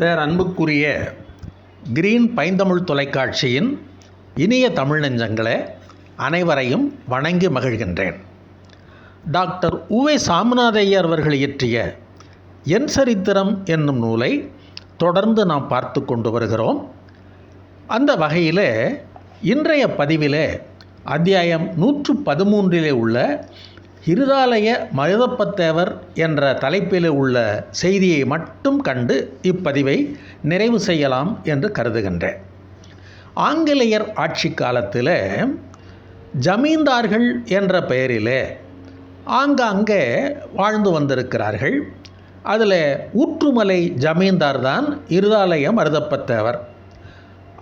பேரன்புக்குரிய green பைந்தமிழ் தொலைக்காட்சியின் இனிய தமிழ் நெஞ்சங்களே அனைவரையும் வணங்கி மகிழ்கின்றேன். டாக்டர் உவே சாமிநாதையர் அவர்கள் இயற்றிய என் சரித்திரம் என்னும் நூலை தொடர்ந்து நாம் பார்த்து கொண்டு வருகிறோம். அந்த வகையில் இன்றைய பதிவிலே அத்தியாயம் நூற்று பதிமூன்றிலே உள்ள இருதாலய மருதப்பத்தேவர் என்ற தலைப்பில் உள்ள செய்தியை மட்டும் கண்டு இப்பதிவை நிறைவு செய்யலாம் என்று கருதுகின்றேன். ஆங்கிலேயர் ஆட்சி காலத்தில் ஜமீன்தார்கள் என்ற பெயரிலே ஆங்காங்கே வாழ்ந்து வந்திருக்கிறார்கள். அதில் ஊற்றுமலை ஜமீன்தார் தான் இருதாலய மருதப்பத்தேவர்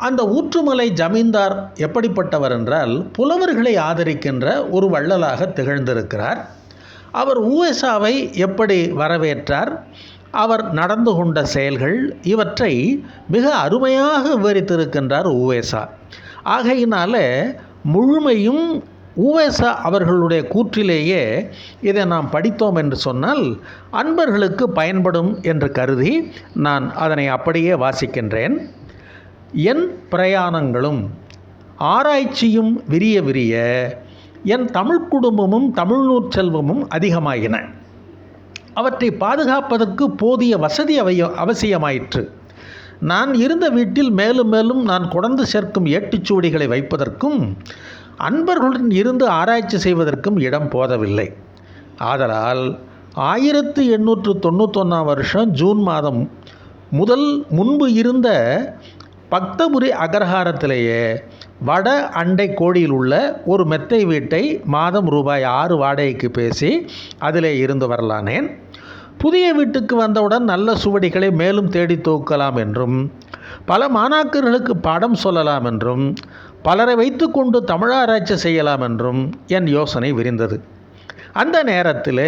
அந்த ஊற்றுமலை ஜமீன்தார் எப்படிப்பட்டவர் என்றால் புலவர்களை ஆதரிக்கின்ற ஒரு வள்ளலாக திகழ்ந்திருக்கிறார். அவர் ஊஎஸ்ஆவை எப்படி வரவேற்றார்? அவர் நடந்து கொண்ட செயல்கள் இவற்றை மிக அருமையாக விவரித்திருக்கின்றார் ஊவேசா ஆகையினால முழுமையும் ஊவேசா அவர்களுடைய கூற்றிலேயே இதை நாம் படித்தோம் என்று சொன்னால் அன்பர்களுக்கு பயன்படும் என்று கருதி நான் அதனை அப்படியே வாசிக்கின்றேன். என் பிரயாணங்களும் ஆராய்ச்சியும் விரிய விரிய என் தமிழ் குடும்பமும் தமிழ்நூற் செல்வமும் அதிகமாயின. அவற்றை பாதுகாப்பதற்கு போதிய வசதி அவைய அவசியமாயிற்று. நான் இருந்த வீட்டில் மேலும் மேலும் நான் கொடந்து சேர்க்கும் ஏட்டுச்சுவடிகளை வைப்பதற்கும் அன்பர்களுடன் இருந்து ஆராய்ச்சி செய்வதற்கும் இடம் போதவில்லை. ஆதலால் ஆயிரத்து எண்ணூற்று தொண்ணூத்தொன்னாம் வருஷம் ஜூன் மாதம் முதல் முன்பு இருந்த பக்தபுரி அகர்ஹாரத்திலேயே வட அண்டை கோடியில் உள்ள ஒரு மெத்தை வீட்டை மாதம் ரூபாய் ஆறு வாடகைக்கு பேசி அதிலே இருந்து வரலானேன். புதிய வீட்டுக்கு வந்தவுடன் நல்ல சுவடிகளை மேலும் தேடி தூக்கலாம் என்றும் பல மாணாக்கர்களுக்கு பாடம் சொல்லலாம் என்றும் பலரை வைத்துக்கொண்டு தமிழாராய்ச்சி செய்யலாம் என்றும் என் யோசனை விரிந்தது. அந்த நேரத்தில்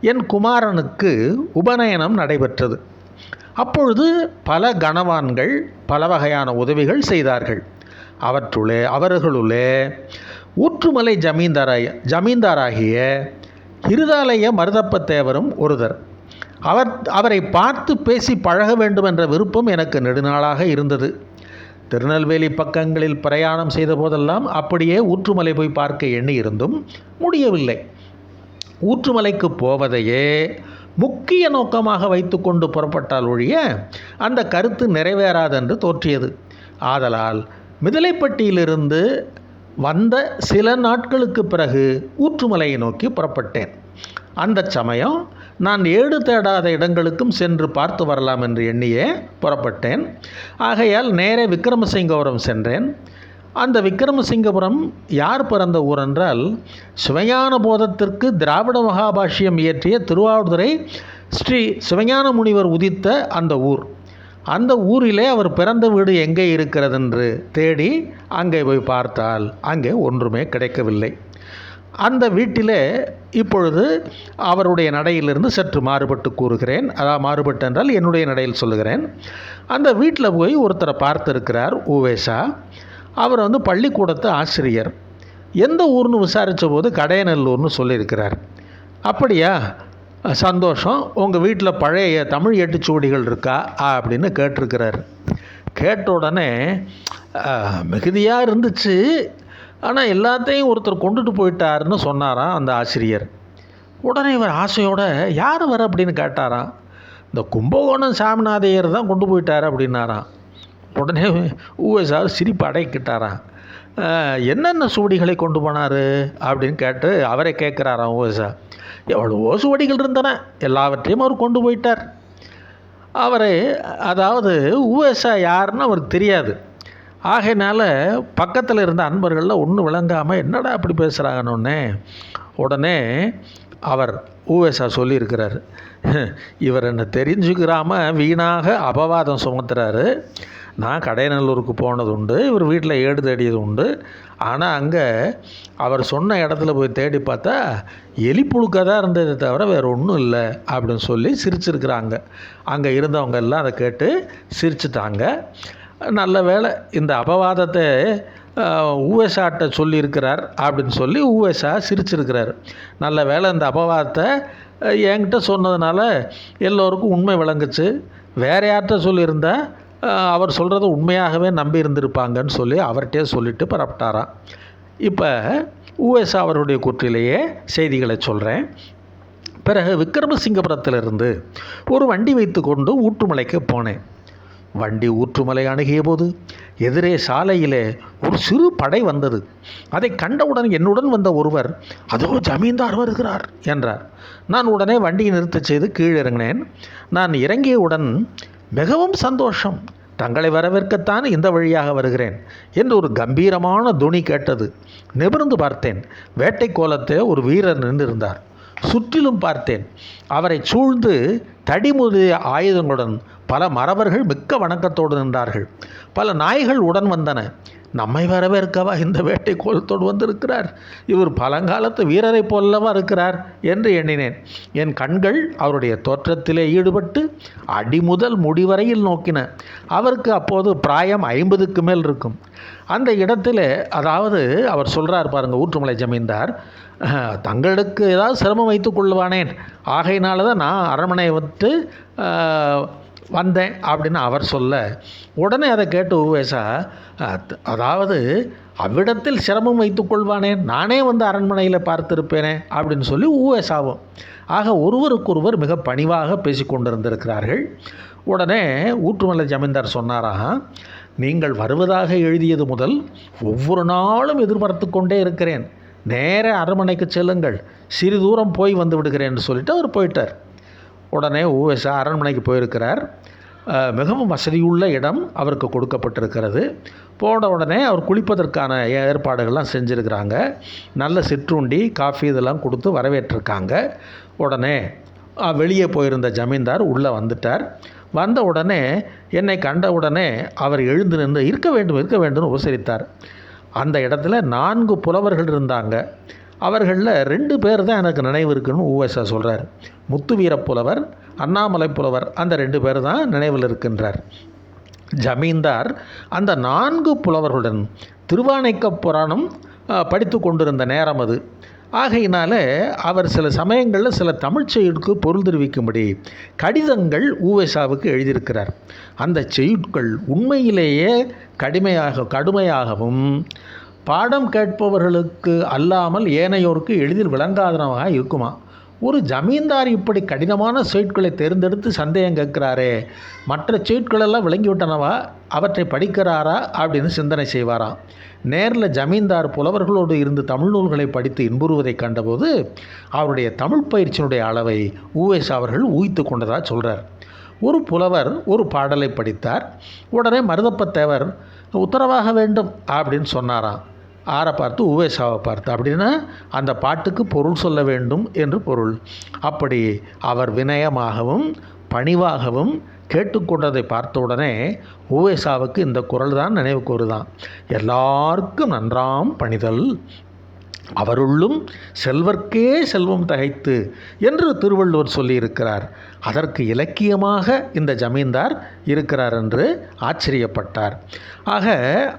என் குமாரனுக்கு உபநயனம் நடைபெற்றது. அப்பொழுது பல கணவான்கள் பல வகையான உதவிகள் செய்தார்கள். அவற்றுள்ளே அவர்களுள்ளே ஊற்றுமலை ஜமீன்தாராய ஜமீன்தாராகிய இருதாலய மருதப்பத்தேவரும் ஒருதர். அவர் அவரை பார்த்து பேசி பழக வேண்டும் என்ற விருப்பம் எனக்கு நெடுநாளாக இருந்தது. திருநெல்வேலி பக்கங்களில் பிரயாணம் செய்த போதெல்லாம் அப்படியே ஊற்றுமலை போய் பார்க்க எண்ணி இருந்தும் முடியவில்லை. ஊற்றுமலைக்கு போவதையே முக்கிய நோக்கமாக வைத்துக்கொண்டு புறப்பட்டால் ஒழிய அந்த கருத்து நிறைவேறாதென்று தோற்றியது. ஆதலால் மிதலைப்பட்டியிலிருந்து வந்த சில நாட்களுக்கு பிறகு ஊற்றுமலையை நோக்கி புறப்பட்டேன். அந்த சமயம் நான் ஏடு தேடாத இடங்களுக்கும் சென்று பார்த்து வரலாம் என்று எண்ணியே புறப்பட்டேன். ஆகையால் நேரே விக்ரமசிங்கபுரம் சென்றேன். அந்த விக்ரமசிங்கபுரம் யார் பிறந்த ஊர் என்றால் சிவஞான போதத்திற்கு திராவிட மகாபாஷ்யம் இயற்றிய திருவாவூர்துறை ஸ்ரீ சிவஞான முனிவர் உதித்த அந்த ஊர். அந்த ஊரிலே அவர் பிறந்த வீடு எங்கே இருக்கிறது என்று தேடி அங்கே போய் பார்த்தால் அங்கே ஒன்றுமே கிடைக்கவில்லை. அந்த வீட்டிலே இப்பொழுது அவருடைய நடையிலிருந்து சற்று மாறுபட்டு கூறுகிறேன். அதாவது மாறுபட்டு என்றால் என்னுடைய நடையில் சொல்லுகிறேன். அந்த வீட்டில் போய் ஒருத்தரை பார்த்துருக்கிறார் உவேஷா அவர் வந்து பள்ளிக்கூடத்து ஆசிரியர். எந்த ஊர்னு விசாரித்த போது கடையநல்லூர்னு சொல்லியிருக்கிறார். அப்படியா? சந்தோஷம். உங்கள் வீட்டில் பழைய தமிழ் எட்டுச்சுவடிகள் இருக்கா? அப்படின்னு கேட்டிருக்கிறார். கேட்ட உடனே மிகுதியாக இருந்துச்சு. ஆனால் எல்லாத்தையும் ஒருத்தர் கொண்டுட்டு போயிட்டாருன்னு சொன்னாராம் அந்த ஆசிரியர். உடனே இவர் ஆசையோட யார் வர அப்படின்னு கேட்டாராம். இந்த கும்பகோணம் சாமிநாதையர் தான் கொண்டு போயிட்டார் அப்படின்னாராம். உடனே ஊஎஸ்ஆர் சிரிப்பு அடைக்கிட்டாராம் என்னென்ன சுவடிகளை கொண்டு போனார்? அப்படின்னு கேட்டு அவரை கேட்குறாராம் ஊஎஸ்ஆர் எவ்வளவோ சுவடிகள் இருந்தன எல்லாவற்றையும் அவர் கொண்டு போயிட்டார். அவர் அதாவது ஊஎஸ்ஆ யாருன்னு அவருக்கு தெரியாது. ஆகையினால பக்கத்தில் இருந்த அன்பர்களில் ஒன்றும் விளங்காமல் என்னடா அப்படி பேசுகிறாங்கன்னு உடனே அவர் ஊவேசா சொல்லியிருக்கிறார். இவர் என்னை தெரிஞ்சுக்கிறாமல் வீணாக அபவாதம் சுமத்துறாரு. நான் கடையநல்லூருக்கு போனது உண்டு இவர் வீட்டில் ஏடு தேடியது உண்டு. ஆனால் அங்கே அவர் சொன்ன இடத்துல போய் தேடி பார்த்தா எலி புழுக்க தான் இருந்ததை தவிர வேறு ஒன்றும் இல்லை அப்படின்னு சொல்லி சிரிச்சிருக்கிறாங்க. அங்கே இருந்தவங்க எல்லாம் அதை கேட்டு சிரிச்சிட்டாங்க. நல்ல வேளை இந்த அபவாதத்தை ஊஎஸ்ஆட்ட சொல்லியிருக்கிறார் அப்படின்னு சொல்லி ஊஎஸ்ஆ சிரிச்சிருக்கிறார். நல்ல வேளை இந்த அபவாதத்தை என்கிட்ட சொன்னதுனால எல்லோருக்கும் உண்மை விளங்குச்சு. வேற யார்கிட்ட சொல்லியிருந்தால் அவர் சொல்கிறத உண்மையாகவே நம்பி இருந்திருப்பாங்கன்னு சொல்லி அவர்கிட்டே சொல்லிட்டு பரப்பிட்டாராம் இப்போ ஊஎஸ்ஆ அவருடைய கூற்றிலேயே செய்திகளை சொல்கிறேன் பிறகு விக்ரமசிங்கபுரத்திலிருந்து ஒரு வண்டி வைத்துக்கொண்டு ஊற்றுமலைக்கு போனேன். வண்டி ஊற்றுமலை அணுகிய போது எதிரே சாலையிலே ஒரு சிறு படை வந்தது. அதை கண்டவுடன் என்னுடன் வந்த ஒருவர் அதோ ஜமீன்தார் வருகிறார் என்றார். நான் உடனே வண்டியை நிறுத்தச் செய்து கீழே இறங்கினேன் நான் இறங்கியவுடன் மிகவும் சந்தோஷம். தங்களை வரவேற்கத்தான் இந்த வழியாக வருகிறேன் என்று ஒரு கம்பீரமான துணி கேட்டது. நிமிர்ந்து பார்த்தேன். வேட்டை கோலத்தை ஒரு வீரர் நின்றிருந்தார். சுற்றிலும் பார்த்தேன். அவரை சூழ்ந்து தடிமுதிய ஆயுதங்களுடன் பல மறவர்கள் மிக்க வணக்கத்தோடு நின்றார்கள். பல நாய்கள் உடன் வந்தன. நம்மை வரவேற்கவா இந்த வேட்டை கோலத்தோடு வந்திருக்கிறார்? இவர் பழங்காலத்து வீரரைப் போலவா இருக்கிறார் என்று எண்ணினேன். என் கண்கள் அவருடைய தோற்றத்திலே ஈடுபட்டு அடி முதல் முடிவரையில் நோக்கின. அவருக்கு அப்போது பிராயம் ஐம்பதுக்கு மேல் இருக்கும். அந்த இடத்திலே அதாவது அவர் சொல்கிறார் பாருங்கள் ஊற்றுமலை ஜமீன்தார் தங்களுக்கு ஏதாவது சிரமம் வைத்துக் கொள்வானேன். ஆகையினால தான் நான் அரண்மனையை விட்டு வந்தேன் அப்படின்னு அவர் சொல்ல உடனே அதை கேட்டு உவேசா அதாவது அவ்விடத்தில் சிரமம் வைத்துக்கொள்வானேன் நானே வந்து அரண்மனையில் பார்த்திருப்பேனே அப்படின்னு சொல்லி உவேசாவும் ஆக ஒருவருக்கொருவர் மிக பணிவாக பேசிக்கொண்டிருந்திருக்கிறார்கள் உடனே ஊற்றுமலை ஜமீன்தார் சொன்னாராம் நீங்கள் வருவதாக எழுதியது முதல் ஒவ்வொரு நாளும் எதிர்பார்த்து கொண்டே இருக்கிறேன். நேர அரண்மனைக்கு செல்லுங்கள். சிறு தூரம் போய் வந்து விடுகிறேன்னு சொல்லிட்டு அவர் போயிட்டார். உடனே ஊஎஸ்ஆ அரண்மனைக்கு போயிருக்கிறார். மிகவும் வசதியுள்ள இடம் அவருக்கு கொடுக்கப்பட்டிருக்கிறது. போன உடனே அவர் குளிப்பதற்கான ஏற்பாடுகள்லாம் செஞ்சுருக்கிறாங்க. நல்ல சிற்றுண்டி காஃபி இதெல்லாம் கொடுத்து வரவேற்றிருக்காங்க. உடனே வெளியே போயிருந்த ஜமீன்தார் உள்ளே வந்துட்டார். வந்த உடனே என்னை கண்ட உடனே அவர் எழுந்து நின்று இருக்க வேண்டும் இருக்க வேண்டும்னு உபசரித்தார். அந்த இடத்துல நான்கு புலவர்கள் இருந்தாங்க. அவர்களில் ரெண்டு பேர் தான் எனக்கு நினைவு இருக்குன்னு ஊவேசா சொல்கிறார் முத்து புலவர் அண்ணாமலை புலவர் அந்த ரெண்டு பேர் தான் நினைவில் இருக்கின்றார். ஜமீன்தார் அந்த நான்கு புலவர்களுடன் திருவானைக்க புராணம் படித்து கொண்டிருந்த நேரம் அது. ஆகையினால அவர் சில சமயங்களில் சில தமிழ்ச் செய்யுட்கு பொருள் தெரிவிக்கும்படி கடிதங்கள் ஊவேசாவுக்கு எழுதியிருக்கிறார். அந்த செய்யுட்கள் உண்மையிலேயே கடுமையாக கடுமையாகவும் பாடம் கேட்பவர்களுக்கு அல்லாமல் ஏனையோருக்கு எளிதில் விளங்காதனமாக இருக்குமா? ஒரு ஜமீன்தார் இப்படி கடினமான சீட்களை தேர்ந்தெடுத்து சந்தேகம் கேட்கிறாரே மற்ற சீட்களெல்லாம் விளங்கிவிட்டனவா? அவற்றை படிக்கிறாரா? அப்படின்னு சிந்தனை செய்வாராம் நேரில் ஜமீன்தார் புலவர்களோடு இருந்து தமிழ் நூல்களை படித்து இன்புறுவதை கண்டபோது அவருடைய தமிழ் பயிற்சியினுடைய அளவை ஊவேஸ் அவர்கள் ஊய்த்து கொண்டதாக சொல்கிறார் ஒரு புலவர் ஒரு பாடலை படித்தார் உடனே மருதப்பத்தேவர் உத்தரவாக வேண்டும் அப்படின்னு சொன்னாராம். ஆரை பார்த்து உவேசாவை பார்த்து. அப்படின்னா அந்த பாட்டுக்கு பொருள் சொல்ல வேண்டும் என்று பொருள். அப்படி அவர் வினயமாகவும் பணிவாகவும் கேட்டுக்கொண்டதை பார்த்த உடனே உவேசாவுக்கு இந்த குரல் தான் நினைவுக்கு வருதான். எல்லாருக்கும் நன்றாம் பணிதல். அவருள்ளும் செல்வர்க்கே செல்வம் தகைத்து என்று திருவள்ளுவர் சொல்லியிருக்கிறார். அதற்கு இலக்கியமாக இந்த ஜமீன்தார் இருக்கிறார் என்று ஆச்சரியப்பட்டார். ஆக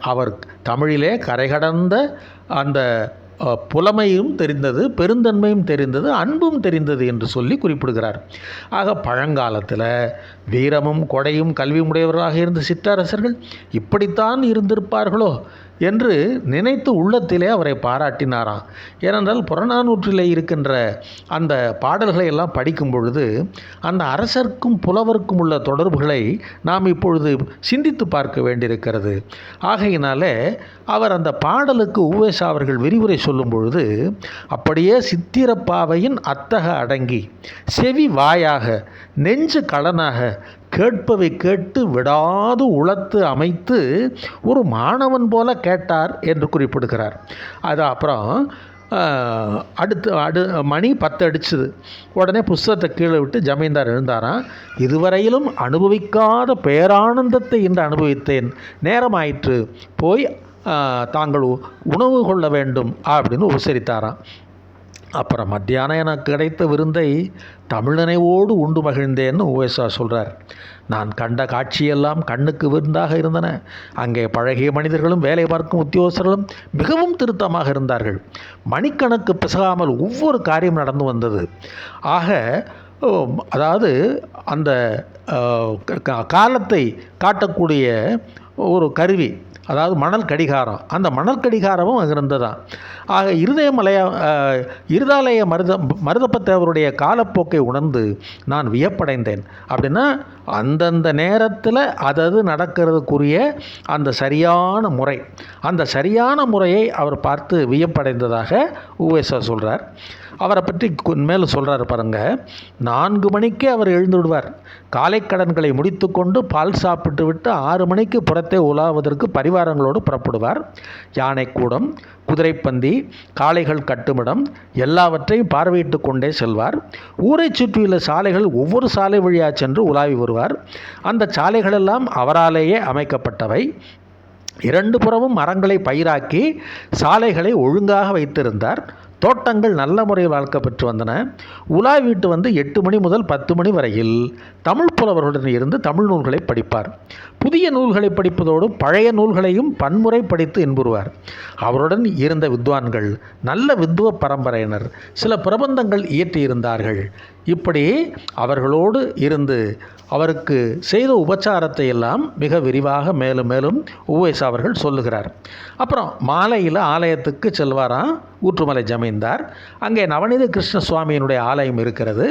அவர் தமிழிலே கரைகடந்த அந்த புலமையும் தெரிந்தது பெருந்தன்மையும் தெரிந்தது அன்பும் தெரிந்தது என்று சொல்லி குறிப்பிடுகிறார். ஆக பழங்காலத்தில் வீரமும் கொடையும் கல்வி உடையவராக இருந்த சிற்றரசர்கள் இப்படித்தான் இருந்திருப்பார்களோ? என்று நினைத்து உள்ளத்திலே அவரை பாராட்டினாராம் ஏனென்றால் புறநானூற்றிலே இருக்கின்ற அந்த பாடல்களை எல்லாம் படிக்கும் பொழுது அந்த அரசர்க்கும் புலவருக்கும் உள்ள தொடர்புகளை நாம் இப்பொழுது சிந்தித்து பார்க்க வேண்டியிருக்கிறது. ஆகையினாலே அவர் அந்த பாடலுக்கு உவேசா அவர்கள் விரிவுரை சொல்லும் பொழுது அப்படியே சித்திரப்பாவையின் அத்தக அடங்கி செவி வாயாக நெஞ்சு கலனாக கேட்பவை கேட்டு விடாது உளத்து அமைத்து ஒரு மாணவன் போல கேட்டார் என்று குறிப்பிடுகிறார். அது அப்புறம் அடுத்து அடு மணி பத்து அடிச்சுது. உடனே புஸ்தகத்தை கீழே விட்டு ஜமீன்தார் எழுந்தாராம் இதுவரையிலும் அனுபவிக்காத பேரானந்தத்தை இன்று அனுபவித்தேன். நேரமாயிற்று. போய் தாங்கள் உணவு கொள்ள வேண்டும் அப்படின்னு உபசரித்தாராம். அப்புறம் மத்தியானம் எனக்கு கிடைத்த விருந்தை தமிழனைவோடு உண்டு மகிழ்ந்தேன்னு ஓஎஸ்ஆ சொல்கிறார் நான் கண்ட காட்சியெல்லாம் கண்ணுக்கு விருந்தாக இருந்தன. அங்கே பழகிய மனிதர்களும் வேலை பார்க்கும் உத்தியோகஸ்தர்களும் மிகவும் திருத்தமாக இருந்தார்கள். மணிக்கணக்கு பிசகாமல் ஒவ்வொரு காரியம் நடந்து வந்தது. ஆக அதாவது அந்த க- க- காலத்தை காட்டக்கூடிய ஒரு கருவி அதாவது மணல் கடிகாரம். அந்த மணல் கடிகாரமும் அங்கே இருந்ததான் ஆக இருதயமலைய இருதாலய மருத மருதப்பத்தேவருடைய காலப்போக்கை உணர்ந்து நான் வியப்படைந்தேன். அப்படின்னா அந்தந்த நேரத்தில் அதது நடக்கிறதுக்குரிய அந்த சரியான முறை அந்த சரியான முறையை அவர் பார்த்து வியப்படைந்ததாக உவேசா சொல்கிறார் அவரை பற்றி கு- மேலும் சொல்கிறார் பாருங்க. நான்கு மணிக்கே அவர் எழுந்து விடுவார் காலை கடன்களை முடித்துக்கொண்டு பால் சாப்பிட்டு விட்டு ஆறு மணிக்கு புறத்தே உலாவதற்கு பரிவாரங்களோடு புறப்படுவார். யானைக்கூடம் குதிரைப்பந்தி காளைகள் கட்டுமிடம் எல்லாவற்றையும் பார்வையிட்டு கொண்டே செல்வார். ஊரை சுற்றியுள்ள சாலைகள் ஒவ்வொரு சாலை வழியாக சென்று உலாவி வருவார். அந்த சாலைகளெல்லாம் அவராலேயே அமைக்கப்பட்டவை. இரண்டு புறமும் மரங்களை பயிராக்கி சாலைகளை ஒழுங்காக வைத்திருந்தார். தோட்டங்கள் நல்ல முறையில் வளர்க்கப்பட்டு வந்தன. உலா வீட்டு வந்து எட்டு மணி முதல் பத்து மணி வரையில் தமிழ் புலவர்களுடன் இருந்து தமிழ் நூல்களை படிப்பார். புதிய நூல்களை படிப்பதோடு பழைய நூல்களையும் பன்முறை படித்து இன்புறுவார். அவருடன் இருந்த வித்வான்கள் நல்ல வித்துவ பரம்பரையினர். சில பிரபந்தங்கள் இயற்றியிருந்தார்கள். இப்படி அவர்களோடு இருந்து அவருக்கு செய்த உபச்சாரத்தை எல்லாம் மிக விரிவாக மேலும் மேலும் உவேஸ் அவர்கள் சொல்லுகிறார். அப்புறம் மாலையில் ஆலயத்துக்கு செல்வாராம். ஊற்றுமலை ஜமீன்தார். அங்கே நவநீத கிருஷ்ண சுவாமியினுடைய ஆலயம் இருக்கிறது.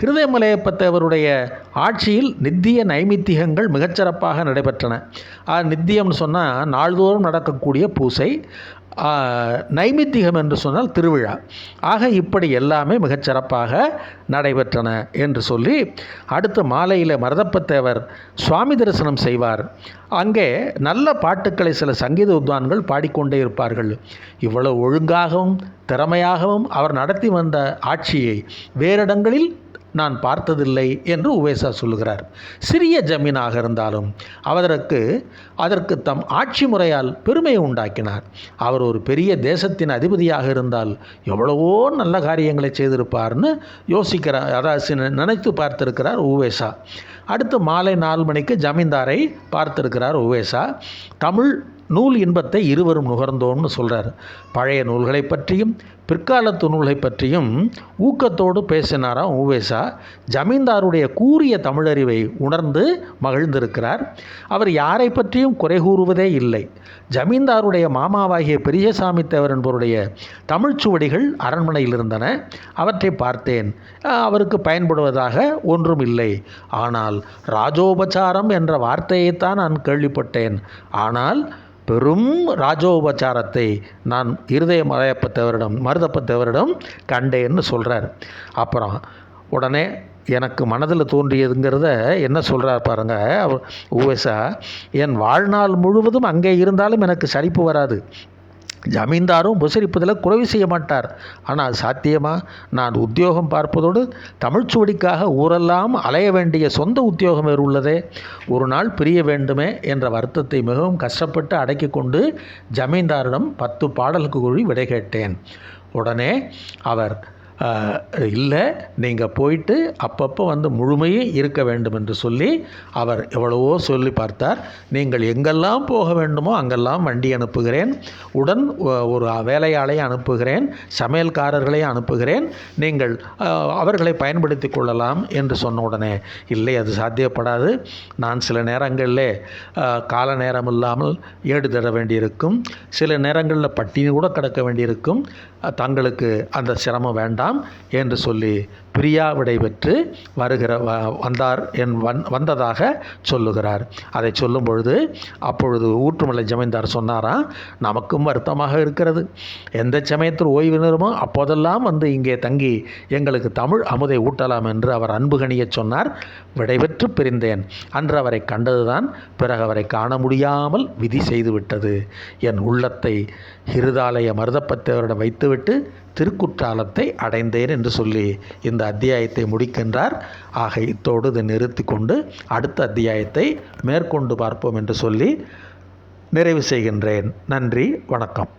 ஹிருதயமலையப்பத்தவருடைய ஆட்சியில் நித்திய நைமித்திகங்கள் மிகச்சிறப்பாக நடைபெற்றன. நித்தியம்னு சொன்னால் நாள்தோறும் நடக்கக்கூடிய பூசை. நைமித்திகம் என்று சொன்னால் திருவிழா. ஆக இப்படி எல்லாமே மிகச்சிறப்பாக நடைபெற்றன என்று சொல்லி அடுத்து மாலையில் மரதப்பத்தேவர் சுவாமி தரிசனம் செய்வார். அங்கே நல்ல பாட்டுக்களை சில சங்கீத வித்வான்கள் பாடிக்கொண்டே இருப்பார்கள். இவ்வளவு ஒழுங்காகவும் திறமையாகவும் அவர் நடத்தி வந்த ஆட்சியை வேறிடங்களில் நான் பார்த்ததில்லை என்று உவேசா சொல்லுகிறார். சிறிய ஜமீனாக இருந்தாலும் அவருக்கு அதற்கு தம் ஆட்சி முறையால் பெருமையை உண்டாக்கினார். அவர் ஒரு பெரிய தேசத்தின் அதிபதியாக இருந்தால் எவ்வளவோ நல்ல காரியங்களை செய்திருப்பார்னு யோசிக்கிறார் அதாவது நினைத்து பார்த்திருக்கிறார் உவேசா. அடுத்து மாலை நாலு மணிக்கு ஜமீன்தாரை பார்த்திருக்கிறார் உவேசா. தமிழ் நூல் இன்பத்தை இருவரும் நுகர்ந்தோம்னு சொல்கிறார் பழைய நூல்களை பற்றியும் பிற்காலத்து நூலை பற்றியும் ஊக்கத்தோடு பேசினாராம் உவேசா? ஜமீன்தாருடைய கூறிய தமிழறிவை உணர்ந்து மகிழ்ந்திருக்கிறார். அவர் யாரை பற்றியும் குறை கூறுவதே இல்லை. ஜமீன்தாருடைய மாமாவாகிய பெரியசாமி தேவர் என்பவருடைய தமிழ்ச்சுவடிகள் அரண்மனையில் இருந்தன அவற்றை பார்த்தேன். அவருக்கு பயன்படுவதாக ஒன்றும் இல்லை ஆனால் ராஜோபச்சாரம் என்ற வார்த்தையைத்தான் நான் கேள்விப்பட்டேன். ஆனால் பெரும் ராஜோபச்சாரத்தை நான் இருதய மலையப்பத்தவரிடம் மருதப்பத்தவரிடம் கண்டேன்னு சொல்கிறார் அப்புறம் உடனே எனக்கு மனதில் தோன்றியதுங்கிறத என்ன சொல்கிறார் பாருங்க அவர் உவேசா என் வாழ்நாள் முழுவதும் அங்கே இருந்தாலும் எனக்கு சரிப்பு வராது. ஜமீன்தாரும் உபசரிப்பதில் குறைவு செய்ய மாட்டார். ஆனால் சாத்தியமா? நான் உத்தியோகம் பார்ப்பதோடு தமிழ்ச்சுவடிக்காக ஊரெல்லாம் அலைய வேண்டிய சொந்த உத்தியோகம் வேறு உள்ளதே. ஒரு நாள் பிரிய வேண்டுமே என்ற வருத்தத்தை மிகவும் கஷ்டப்பட்டு அடக்கி கொண்டு ஜமீன்தாரிடம் பத்து பாடலுக்கு கூறி விடை கேட்டேன். உடனே அவர் இல்லை நீங்கள் போயிட்டு அப்பப்போ வந்து முழுமையும் இருக்க வேண்டும் என்று சொல்லி அவர் எவ்வளவோ சொல்லி பார்த்தார். நீங்கள் எங்கெல்லாம் போக வேண்டுமோ அங்கெல்லாம் வண்டி அனுப்புகிறேன். உடன் ஒரு வேலையாளை அனுப்புகிறேன். சமையல்காரர்களை அனுப்புகிறேன். நீங்கள் அவர்களை பயன்படுத்தி கொள்ளலாம் என்று சொன்ன உடனே இல்லை அது சாத்தியப்படாது. நான் சில நேரங்களில் கால நேரம் இல்லாமல் ஏடு தர வேண்டியிருக்கும். சில நேரங்களில் பட்டினி கூட கிடக்க வேண்டியிருக்கும். தங்களுக்கு அந்த சிரமம் வேண்டாம். என்று சொல்லி பிரியா விடைபெற்று வருகிற வ- வந்தார் என் வந் வந்ததாக சொல்லுகிறார். அதை சொல்லும் பொழுது அப்பொழுது ஊற்றுமலை ஜமீன்தார் சொன்னாராம் நமக்கும் வருத்தமாக இருக்கிறது. எந்த சமயத்தில் ஓய்வு நேரமோ அப்போதெல்லாம் வந்து இங்கே தங்கி எங்களுக்கு தமிழ் அமுதை ஊட்டலாம் என்று அவர் அன்பு கணியச் சொன்னார். விடைபெற்று பிரிந்தேன். அன்று அவரை கண்டதுதான் பிறகு அவரை காண முடியாமல் விதி செய்துவிட்டது. என் உள்ளத்தை ஹிருதாலய மருதப்பத்தவரிடம் வைத்துவிட்டு திருக்குற்றாலத்தை அடைந்தேன் என்று சொல்லி இந்த இந்த அத்தியாயத்தை முடிக்கின்றார். ஆக இத்தோடு இதை நிறுத்தி கொண்டு அடுத்த அத்தியாயத்தை மேற்கொண்டு பார்ப்போம் என்று சொல்லி நிறைவு செய்கின்றேன். நன்றி வணக்கம்.